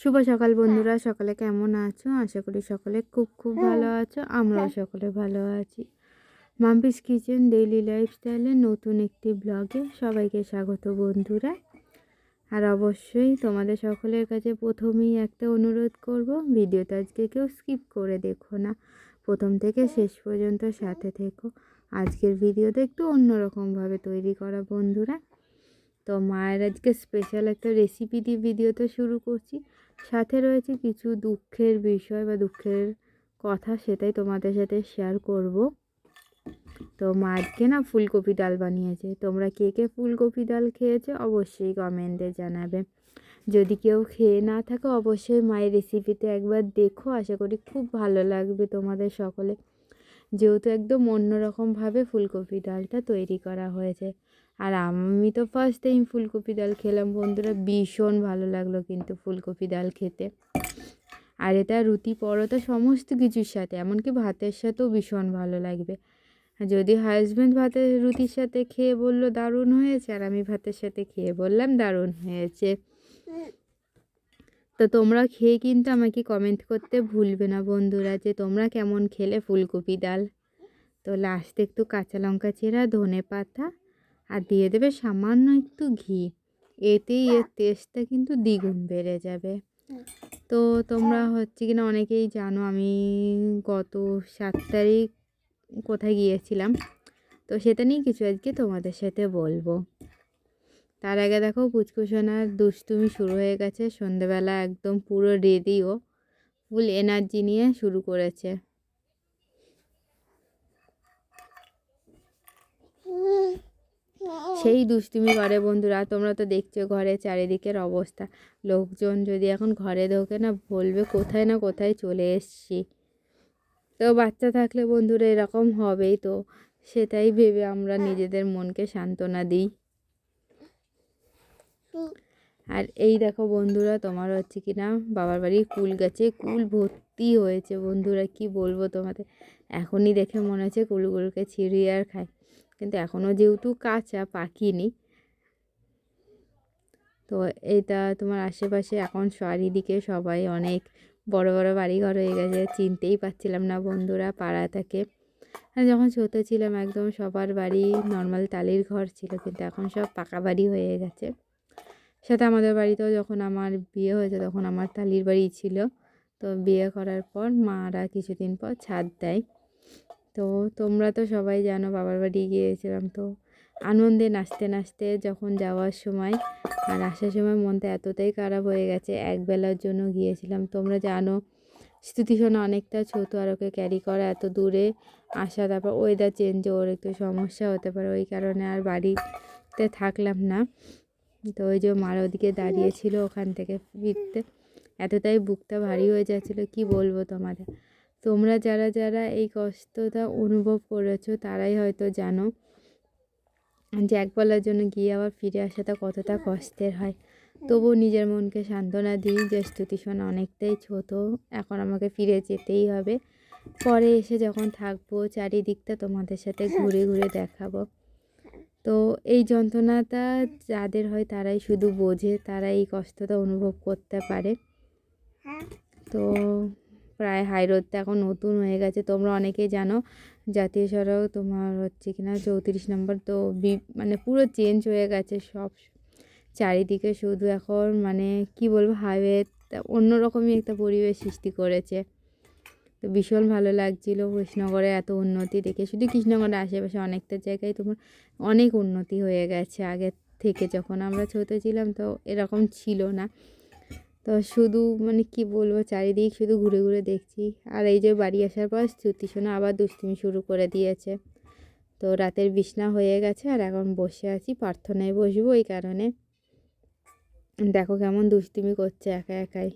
শুভ সকাল বন্ধুরা। সকালে কেমন আছো? আশা করি সকলে খুব খুব ভালো আছো। আমরাও সকলে ভালো আছি। মাম্পিস কিচেন ডেইলি লাইফস্টাইলের নতুন একটি ব্লগে সবাইকে স্বাগত বন্ধুরা। আর অবশ্যই তোমাদের সকলের কাছে প্রথমেই একটা অনুরোধ করব ভিডিওটা আজকে কেউ স্কিপ করে দেখো না। প্রথম থেকে শেষ পর্যন্ত সাথে থেকো। আজকের ভিডিওটা একটু অন্যরকমভাবে তৈরি করা বন্ধুরা। তো মায়ের আজকে স্পেশাল একটা রেসিপি দিয়ে ভিডিওটা শুরু করছি। সাথে রয়েছে কিছু দুঃখের বিষয় বা দুঃখের কথা সেটাই তোমাদের সাথে শেয়ার করব। তো মা না ফুলকপি ডাল বানিয়েছে। তোমরা কে কে ফুলকপি ডাল খেয়েছো অবশ্যই কমেন্টে জানাবে। যদি কেউ খেয়ে না থাকো অবশ্যই মায়ের রেসিপিতে একবার দেখো। আশা করি খুব ভালো লাগবে তোমাদের সকলে। যেহেতু একদম অন্যরকমভাবে ফুলকপি ডালটা তৈরি করা হয়েছে। আর আমি তো ফার্স্ট টাইম ফুলকপি ডাল খেলাম, বন্ধুরা। ভীষণ ভালো লাগল কিন্তু ফুলকপি ডাল খেতে। আর এটা রুটি, পরোটা, সমস্ত কিছুর সাথে, এমনকি ভাতের সাথেও ভীষণ ভালো লাগবে। যদি হাজব্যান্ড ভাতের রুটির সাথে খেয়ে বলল, দারুণ হয়েছে, আর আমি ভাতের সাথে খেয়ে বললাম, দারুণ হয়েছে। তো তোমরা খেয়ে কিন্তু আমাকে কমেন্ট করতে ভুলবে না, বন্ধুরা, যে তোমরা কেমন খেলে ফুলকপি ডাল। তো লাস্টে একটু কাঁচা লঙ্কা চেরা ধনে পাতা আর দিয়ে দেবে সামান্য একটু ঘি। এতেই এর টেস্টটা কিন্তু দ্বিগুণ বেড়ে যাবে। তো তোমরা হচ্ছে কিনা অনেকেই জানো আমি গত সাত তারিখ কোথায় গিয়েছিলাম। তো সেটা নিয়ে কিছু আজকে তোমাদের সাথে বলব। তার আগে দেখো পুচকুসোনার দুষ্টুমি শুরু হয়ে গেছে। সন্ধেবেলা একদম পুরো রেডিও ফুল এনার্জি নিয়ে শুরু করেছে। সেই দুষ্টুমি করে বন্ধুরা, তোমরা তো দেখছ ঘরে চারিদিকের অবস্থা। লোকজন যদি এখন ঘরে ঢোকে না, বলবে কোথায় না কোথায় চলে এসছি। তো বাচ্চা থাকলে বন্ধুরা এরকম হবেই তো, সেটাই ভেবে আমরা নিজেদের মনকে সান্ত্বনা দিই। আর এই দেখো বন্ধুরা, তোমার হচ্ছে কি না বাবার বাড়ির কুল গাছে কুল ভর্তি হয়েছে বন্ধুরা, কি বলব তোমাদের? এখনই দেখে মনে হচ্ছে কুলগুলোকে ছিঁড়িয়ে আর খায়। কিন্তু এখনও যেহেতু কাঁচা পাকিনি তো এটা তোমার আশেপাশে এখন চারিদিকে সবাই অনেক বড় বড় বাড়িঘর হয়ে গেছে, চিনতেই পাচ্ছিলাম না বন্ধুরা পাড়া থেকে। যখন ছোটো ছিলাম একদম সবার বাড়ি নর্মাল টালির ঘর ছিল, কিন্তু এখন সব পাকা বাড়ি হয়ে গেছে। সাথে আমাদের বাড়িতেও যখন আমার বিয়ে হয়েছে তখন আমার টালির বাড়ি ছিল। তো বিয়ে করার পর মারা কিছুদিন পর ছাদ দেয়। তো তোমরা তো সবাই জানো বাবার বাড়ি গিয়েছিলাম তো। আনন্দে নাচতে নাচতে যখন যাওয়ার সময় আর আসার সময় মনটা এতটাই খারাপ হয়ে গেছে, একবেলার জন্য গিয়েছিলাম। তোমরা জানো স্থিতিশোনা অনেকটা ছোটো আর ওকে ক্যারি করা এত দূরে আসা, তারপর ওয়েদার চেঞ্জ ওর একটু সমস্যা হতে পারে, ওই কারণে আর বাড়িতে থাকলাম না। তো ওই যে মার ওদিকে দাঁড়িয়েছিল ওখান থেকে ফিরতে। এতটাই বুকটা ভারী হয়ে যাচ্ছিল, কি বলব তোমাদের? তোমরা যারা যারা এই কষ্টটা অনুভব করেছ, তারাই হয়তো জানো যে এক বলার জন্য গিয়ে আবার ফিরে আসাটা কতটা কষ্টের হয়। তবুও নিজের মনকে সান্ত্বনা দিই যে স্তুতিশোনা অনেকটাই ছোট, এখন আমাকে ফিরে যেতেই হবে। পরে এসে যখন থাকব, চারিদিকটা তোমাদের সাথে ঘুরে ঘুরে দেখাবো। তো এই যন্ত্রণাটা যাদের হয় তারাই শুধু বোঝে তারা এই কষ্টটা অনুভব করতে পারে। তো প্রায় হাই রোডটা এখন নতুন হয়ে গেছে। তোমরা অনেকেই জানো, জাতীয় সড়ক তোমার হচ্ছে কিনা চৌত্রিশ নম্বর, তো বি মানে পুরো চেঞ্জ হয়ে গেছে সব। চারিদিকে শুধু এখন মানে কি বলব হাইওয়ে অন্যরকমই একটা পরিবেশ সৃষ্টি করেছে। তো ভীষণ ভালো লাগছিল কৃষ্ণনগরে এত উন্নতি দেখে। শুধু কৃষ্ণনগরের আশেপাশে অনেকটা জায়গায় তোমার অনেক উন্নতি হয়ে গেছে। আগের থেকে যখন আমরা ছোটো ছিলাম তো এরকম ছিল না। তো শুধু মানে কি বলব, চারিদিক শুধু ঘুরে ঘুরে দেখছি। আর এই যে বাড়ি আসার পর শ্রুতি শোনা আবার দুষ্টুমি শুরু করে দিয়েছে। তো রাতের বিছনা হয়ে গেছে আর এখন বসে আছি, প্রার্থনায় বসবো ওই কারণে। দেখো কেমন দুষ্টুমি করছে একা একাই।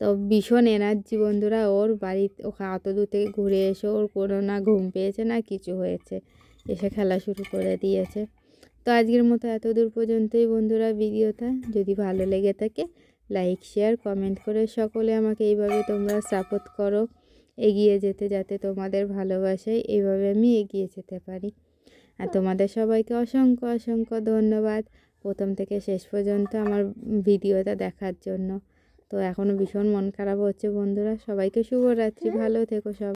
তো ভীষণ এনার্জি বন্ধুরা ওর বাড়ি ওখানে অত দূর থেকে ঘুরে এসে ওর কোনো না ঘুম পেয়েছে না কিছু হয়েছে। এসে খেলা শুরু করে দিয়েছে। তো আজকের মতো এত দূর পর্যন্তই বন্ধুরা ভিডিওটা। যদি ভালো লেগে থাকে লাইক শেয়ার কমেন্ট করে সকলে আমাকে এইভাবে তোমরা সাপোর্ট করো। এগিয়ে যেতে যাতে তোমাদের ভালোবাসায় এইভাবে আমি এগিয়ে যেতে পারি। আর তোমাদের সবাইকে অসংখ্য অসংখ্য ধন্যবাদ প্রথম থেকে শেষ পর্যন্ত আমার ভিডিওটা দেখার জন্য। তো এখনও ভীষণ মন খারাপ হচ্ছে বন্ধুরা। সবাইকে শুভরাত্রি। ভালো থেকো সব